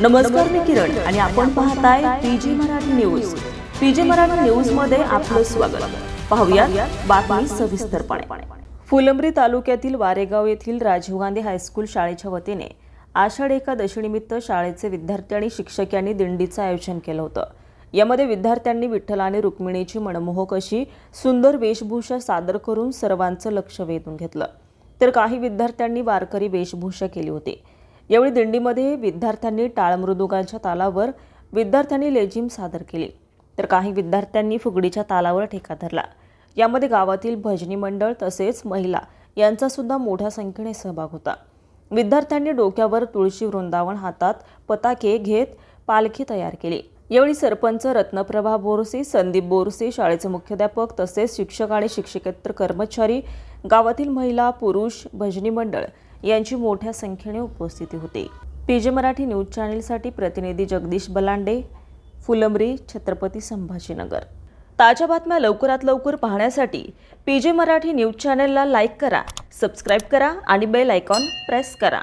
नमस्कार मी किरण आणि आपण पाहताय PG Marathi news. PG Marathi न्यूजमध्ये आपलं स्वागत. पाहूया बातमी सविस्तरपणे. फुलंब्री तालुक्यातील वारेगाव येथील राजीव गांधी हायस्कूल शाळेच्या वतीने आषाढ एकादशीनिमित्त शाळेचे विद्यार्थी आणि शिक्षक यांनी दिंडीचं आयोजन केलं होतं. यामध्ये विद्यार्थ्यांनी विठ्ठल आणि रुक्मिणीची मनमोहक अशी सुंदर वेशभूषा सादर करून सर्वांचं लक्ष वेधून घेतलं. तर काही विद्यार्थ्यांनी वारकरी वेशभूषा केली होती. यावेळी दिंडीमध्ये विद्यार्थ्यांनी टाळमृदुगांच्या तालावर विद्यार्थ्यांनी लेझिम सादर केली. तर काही विद्यार्थ्यांनी फुगडीच्या तालावर ठेका धरला. यामध्ये गावातील भजनी मंडळ तसेच महिला यांचा सुद्धा मोठ्या संख्येने सहभाग होता. विद्यार्थ्यांनी डोक्यावर तुळशी वृंदावन हातात पताके घेत पालखी तयार केली. यावेळी सरपंच रत्नप्रभा बोरसे संदीप बोरसे शाळेचे मुख्याध्यापक तसेच शिक्षक आणि शिक्षकेतर कर्मचारी गावातील महिला पुरुष भजनी मंडळ यांची मोठ्या संख्येने उपस्थिती होती. पीजे मराठी न्यूज चॅनेलसाठी प्रतिनिधी जगदीश बलांडे फुलंब्री छत्रपती संभाजीनगर. ताज्या बातम्या लवकरात लवकर पाहण्यासाठी पीजे मराठी न्यूज चॅनेलला लाईक करा सबस्क्राईब करा आणि बेल आयकॉन प्रेस करा.